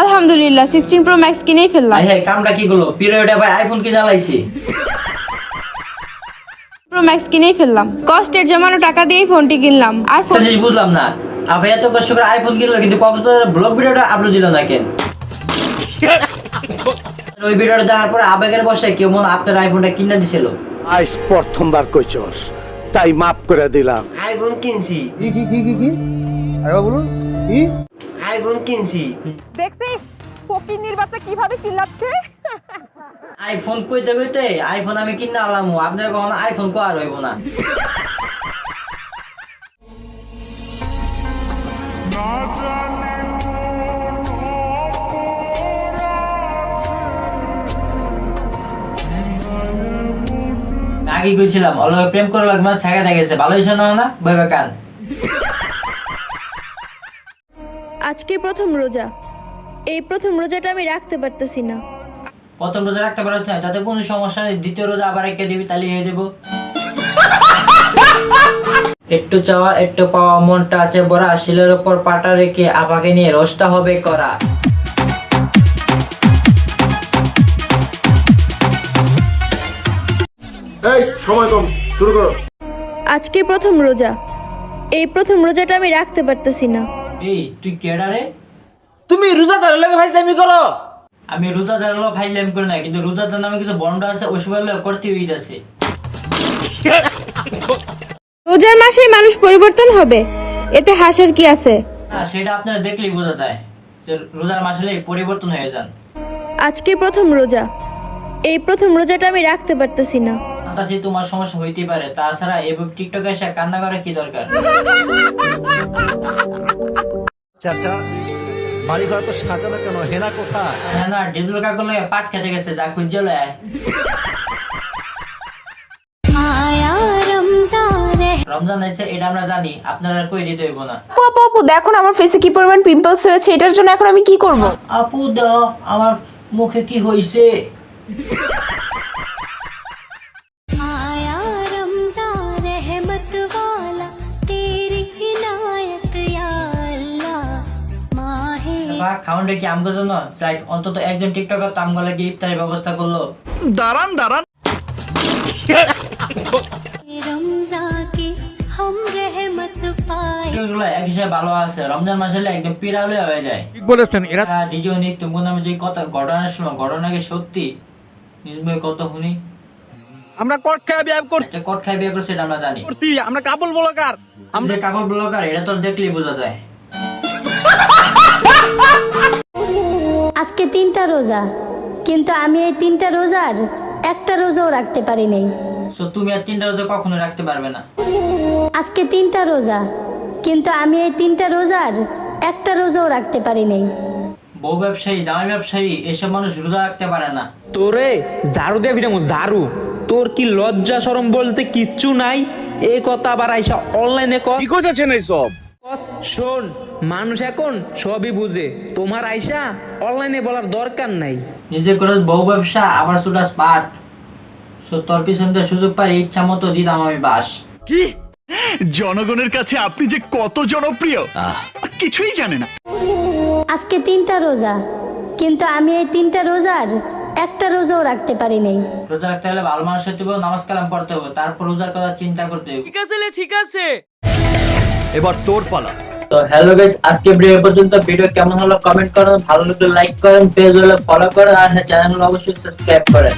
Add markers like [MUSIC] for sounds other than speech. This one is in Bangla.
আলহামদুলিল্লাহ সিক্সটিন প্রো ম্যাক্স কিনেই ফেললাম। আই হাই কামটা কি করল? পিরিয়ডে ভাই আইফোন কিনে লাইছি প্রো ম্যাক্স কিনেই ফেললাম। কষ্টের জমানো টাকা দিয়েই ফোনটি কিনলাম। আর ফোন জিনিস বুঝলাম না। আবার এত কষ্ট করে আইফোন কিনলো কিন্তু কক্সবাজার ব্লগ ভিডিওটা আপলোড দিল না কেন? [LAUGHS] ওই ভিডিওটা দেখার পরে আবেগের বসে কেউ মনে আপনার আইফোনটা কিনে দিছিল। আজ প্রথমবার কইছস তাই মাফ করে দিলাম। আইফোন কিনছি। কি কি কি কি কি? আরেকবার বলুন কি? আইফোন কিনছি। দেখছিস? ফকিন্নির বাচ্চা কীভাবে চিল্লাচ্ছে? আইফোন কইতে কইতে আইফোন আমি কিনে আলাম আপনার কখনো আইফোন কো আর হইব না। আগে কইছিলাম অলগে প্রেম করে লাগবে শেখা গেছে ভালো হয়েছে না না? ভাইবা কান আজকে প্রথম রোজা। এই প্রথম রোজাটা আমি রাখতে পারতেছি না। প্রথম রোজা রাখতে পারিস না তাতে কোনো সমস্যা নেই। দ্বিতীয় রোজা আবার একে দিবি তাহলে হয়ে দেবো একটু চাওয়া একটু পাওয়া মনটা আছে বড়া শিলের ওপর পাটা রেখে আপাকে নিয়ে রসটা হবে করা। এই সময় কম শুরু করো। আজকে প্রথম রোজা। এই প্রথম রোজাটা আমি রাখতে পারতেছি না। এই তুই কেডা রে? তুমি রোজাদার লগে ভাইজামি করো। আমি রোজা দাঁড়াল ফাইলাম করে না কিন্তু রোজাদার নামে কিছু বন্ড আছে ওই সব করতে হইতে আছে রোজার মাসেই মানুষ পরিবর্তন হবে এতে হাসার কি আছে? সেটা আপনারা দেখলেই বোঝা যায় যে রোজার মাসলে পরিবর্তন হয়ে যান। আজকে প্রথম রোজা এই প্রথম রোজাটা আমি রাখতে পারতেছি না। তাতে তোমার সমস্যা হইতেই পারে তাছাড়া এভাবে টিকটকে এসে কান্না করা কি দরকার? চাচা বাড়ি ঘর তো সাজানো কেন? হেনা কোথায়? হ্যাঁ না ডিবল পাট খেতে গেছে যা খুঁজে লয় রমজান। এটা আমরা জানি আপনারা আর কই দিতে হইব না। আপু আপু আপু দেখো না আমার ফেসে কি পরিমাণ পিম্পলস হয়েছে এটার জন্য এখন আমি কি করব? আপু দাও আমার মুখে কি হইছে? বা খাউন্ডে কি আমগো জন্য তাই অন্তত একজন টিকটকার তো আমগো লাগে ইফতারের ব্যবস্থা করল। দাঁড়ান দাঁড়ান। টিকটকগুলো এক হিসাবে ভালো আছে। রমজান মাসে একদম পিরালে হয়ে যায়। ঠিক বলেছেন এরা ডিজে নিক তুমি নামে যে কথা ঘটনা শুনো ঘটনা কি সত্যি কত শুনি। আমরা কট খেয়ে কট খাই বিয়ে করছে এটা আমরা জানি। করছি আমরা কাবুল ব্লগার এটা তো দেখলেই বোঝা যায়। আজকে তিনটা রোজা কিন্তু আমি এই তিনটা রোজার একটা রোজাও রাখতে পারি নাই। সো তুমি আর তিনটা রোজা কখনো রাখতে পারবে না। আজকে তিনটা রোজা কিন্তু আমি এই তিনটা রোজার একটা রোজাও রাখতে পারি নাই। বউ ব্যবসায়ী জামাই ব্যবসায়ী এসব মানুষ রোজা রাখতে পারে না। তোরে ঝাড়ু দিয়ে ভিটামো ঝাড়ু। তোর কি লজ্জা শরম বলতে কিচ্ছু নাই? এই কথা আবার আইসা অনলাইনে কর কি করতেছেন এইসব? কস, শোন। মানুষ এখন সবই বুঝে। তোমার আইসা অনলাইনে বলার দরকার নাই। নিজে করে বহু ব্যবসা আবার সুটাস পাট। সো তোর পিছন সুযোগ পাই ইচ্ছা মতো দিতাম আমি বাস। কি? জনগণের কাছে আপনি যে কত জনপ্রিয় কিছুই জানে না। আজকে তিনটা রোজা কিন্তু আমি এই তিনটা রোজার একটা রোজাও রাখতে পারি নাই। রোজা রাখতে হলে ভালো মানুষ হতে হবে নামাজ কালাম পড়তে হবে। তারপর রোজার কথা চিন্তা করতে হবে। ঠিক আছে ঠিক আছে। এবার তোর পালা। তো হ্যালো গাইস আজকে ভিডিও পর্যন্ত ভিডিও কেমন হলো কমেন্ট করেন, ভালো লাগলে লাইক করেন পেজ হলে ফলো করেন, আর চ্যানেল অবশ্যই সাবস্ক্রাইব করেন।